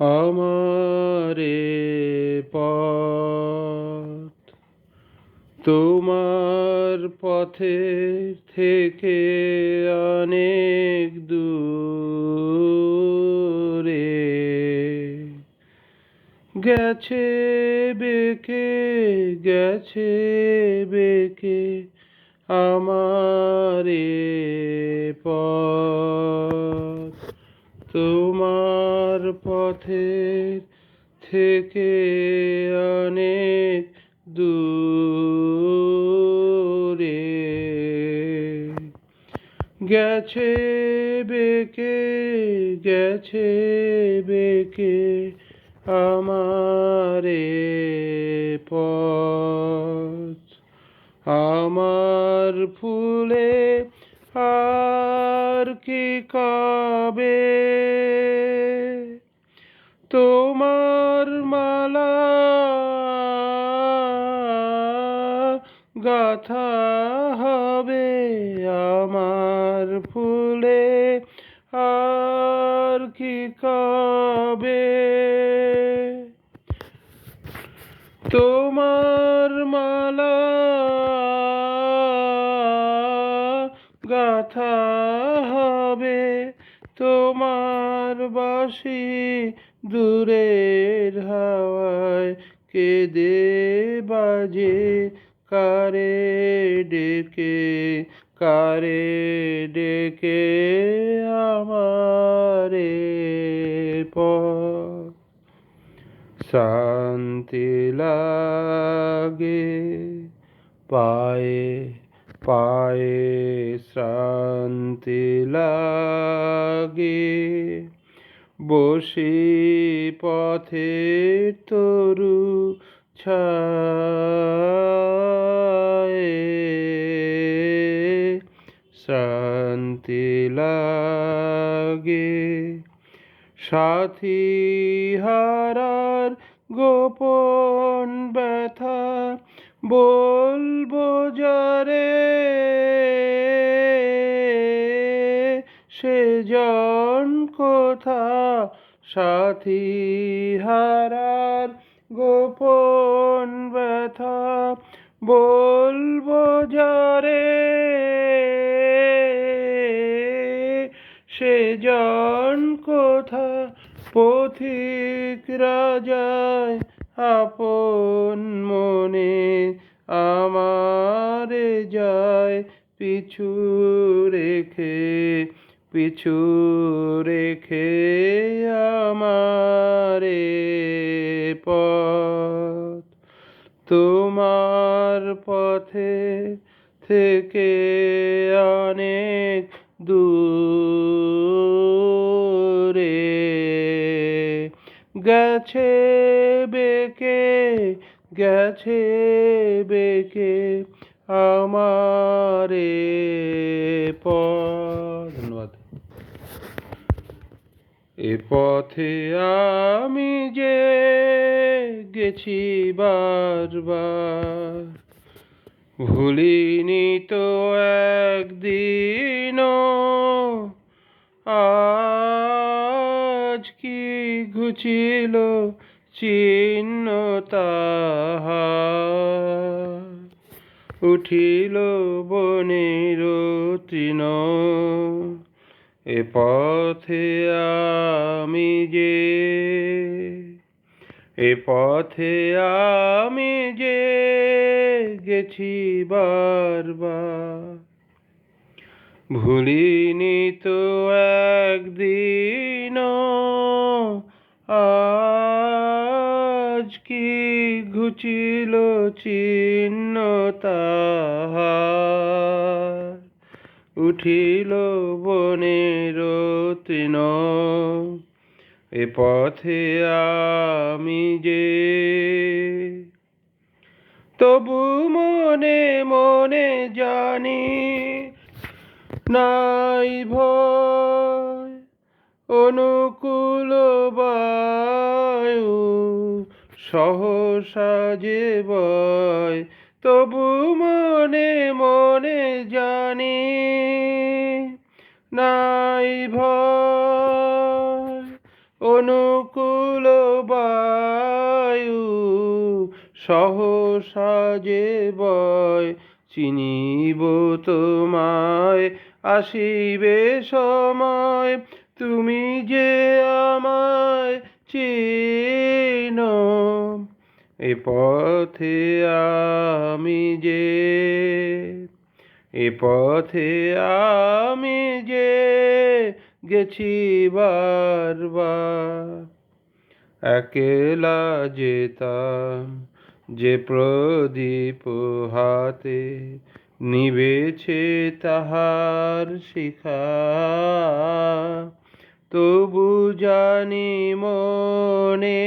আমারে পথ। তোমার পথে থেকে অনেক দূরে গেছে বেকে গেছে বেকে আমারে পথ। তোমার পথের থেকে অনেক দূরে। গেছে বেকে গেছে বেকে আমারে পথ। আমার ফুলে আর কি কবে গাথা হবে আমার ফুলে। আর কি কবে? তোমার মালা গাথা হবে তোমার বাসি দূরের হাওয়ায় কেঁদে বাজে কারে ডেকে কারে ডেকে আমারে শান্তি লাগে পায়ে পায়ে শান্তি লাগে। বসি পথে তরু ছায়ে শান্তি লাগে। সাথী হারার গোপন ব্যথা বলব যারে সে জন কোথা? সাথী হারার গোপন ব্যথা বলব যারে সে জন কোথা? পথিক রাজায় আপন মনে আমারে যায় পিছু রেখে পিছু রেখে আমারে। পথ। তোমার পথে থেকে অনেক দূরে গেছে বেকে গেছে বেকে আমারে পথ। ধন্যবাদ। এ পথে আমি যে গেছি বারবার, ভুলিনি তো একদিন আজ কি ঘুচিল চিহ্ন উঠিল বনের তৃণ এ পথে আমি যে, এ পথে আমি যে গেছি বারবার। ভুলিনি তো একদিন আজ কি ঘুচিল চিহ্ন তাহার? উঠিল বনের তৃণ, এ পথে আমি যে। তবু মনে মনে জানি নাই ভয়, অনুকূল বায়ু সহসা যে বয় তবু মনে মনে জানি নাই অনুকূল বায়ু সহসা যে বয়, চিনিব তোমায়, আসিবে সময়। তুমি যে আমায় চিন এ পথে আমি যে, এ পথে আমি যে গেছি বারবার। একলা যেতাম যে প্রদীপ হাতে নিবেছে তাহার শিখা। তবু জানি মনে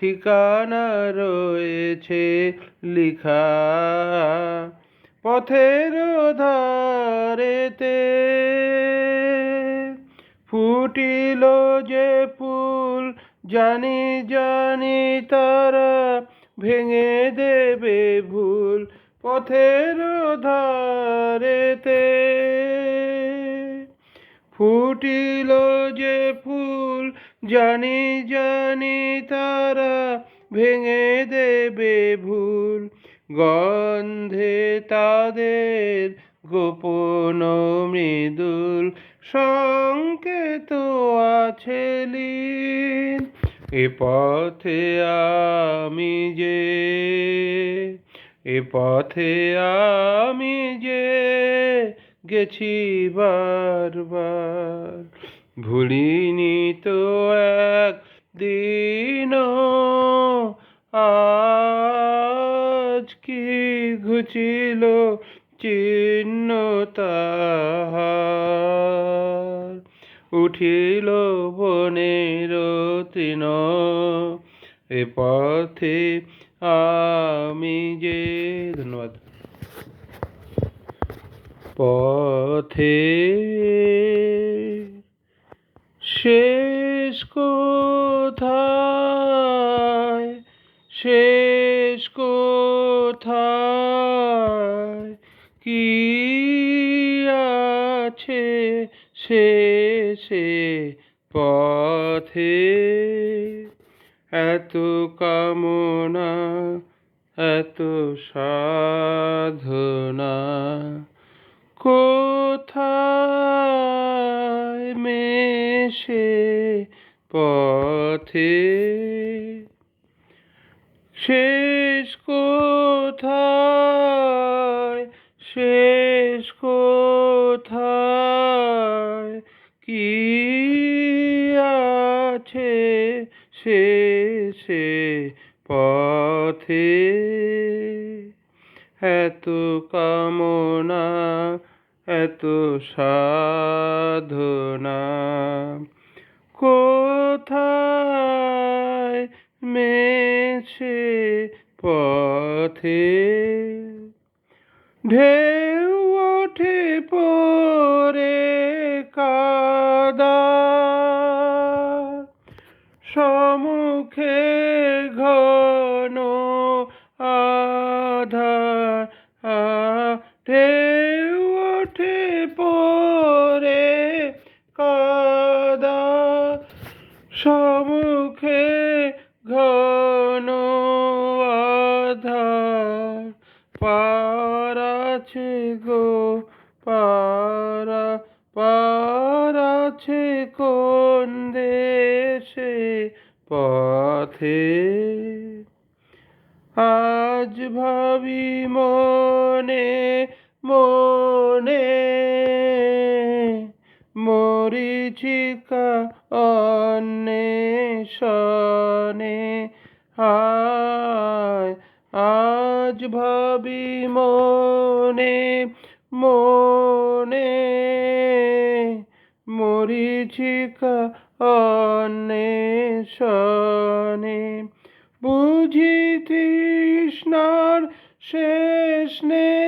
ঠিকানা রয়েছে লিখা। পথের ধারেতে ফুটিল যে ফুল, জানি জানি তারা ভেঙে দেবে ভুল। পথের ধারেতে ফুটিল যে ফুল, জানি জানি তারা ভেঙে দেবে ভুল। গন্ধে তাদের গোপন মৃদুল, সংকেত আছে এ পথে আমি যে, এ পথে আমি যে গেছি বারবার। ভুলিনি শেষ কোথায়? শেষ কোথায়? কি আছে শেষে পথে? এত কামনা এত সাধনা কোথায় মেশে পথে। শেষ কোথায়? শেষ কোথায়? কি আছে শেষে পথে? এত কামনা এত সাধনা। কোথায় মেছে পথে? ঢেউ ভাবি মনে মনে মরিচিকা অন্বেষণে। আয় আজ ভাবি মনে মনে মরিচিকা বুঝি তৃষ্ণার শেষ নেই।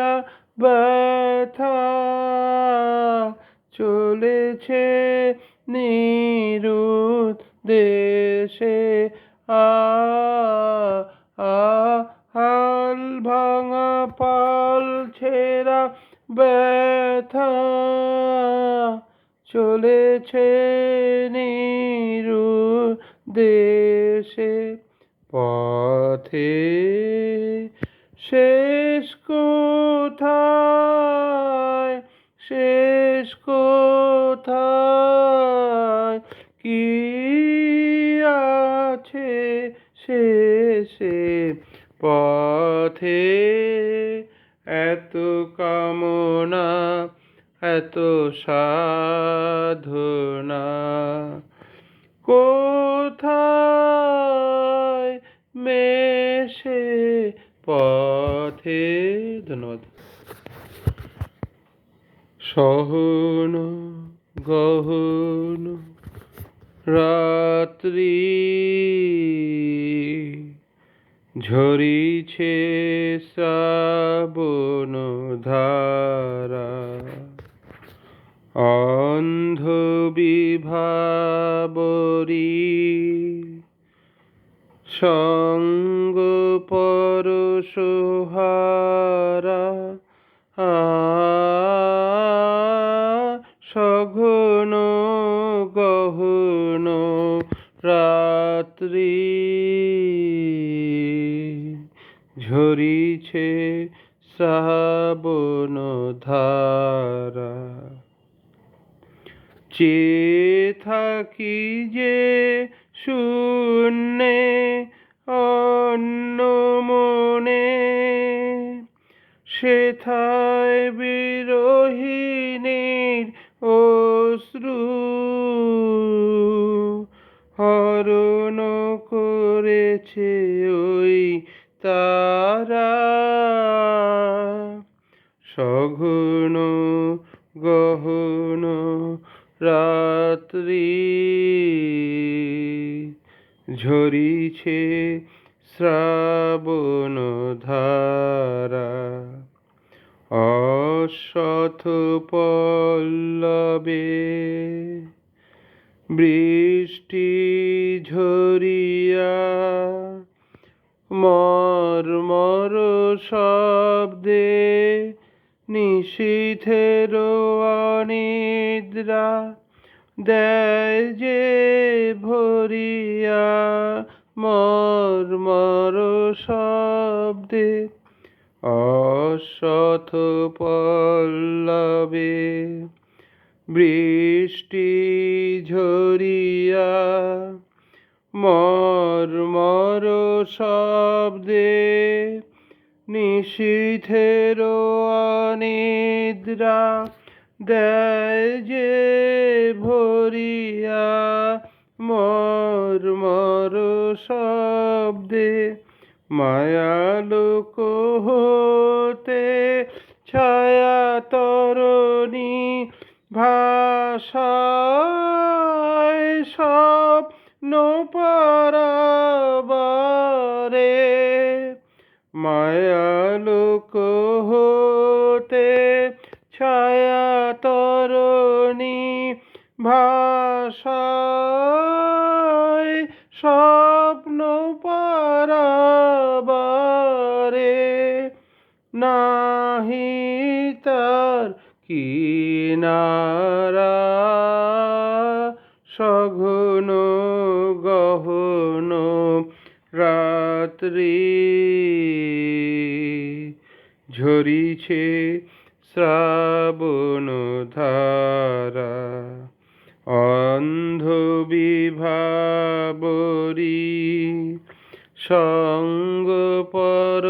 ছেঁড়া ব্যথা চলেছে নিরুদ দেশে। আ হাল ভাঙা পাল ছেঁড়া ব্যথা চলেছে নিরু দেশে। পথে শেষ কোথায়? শেষ কোথায়? কি আছে শেষে? পথে এত কামনা, এত সাধনা। কোথায় মেশে পথে? ধন্যবাদ সহন গহন রাত্রি ঝরিছে শ্রাবণ ধারা অন্ধ বিভাবরী সঙ্গ পরশহারা চেয়ে থাকি যে শূন্যে অন্য মনে সেথায় বিরোহিণীর অশ্রু হরণ করেছে ওই রাত্রি ঝরিছে শ্রাবণ ধারা। অশথ পল্লবে বৃষ্টি ঝরিয়া মর মর শব্দে নিশীথের অনিদ্রা দেয় যে ভরিয়া মর মর শব্দে। অশথ পল্লবে বৃষ্টি ঝরিয়া মর মর শব্দে। নিশীথের অনিদ্রা দেয় যে ভরিয়া মর মর শব্দে মায়ালোক হতে ছায়া তরণী ভাষায় স্বপ্ন পরাবারে মায়ালোক হতে ছায়া তরণী ভাষায় স্বপ্ন পরাবারে নাহি তার কিনারা সঘন গহন রাত্রি ঝরিছে শ্রাবণ ধারা অন্ধ বিভাবরী সঙ্গ পর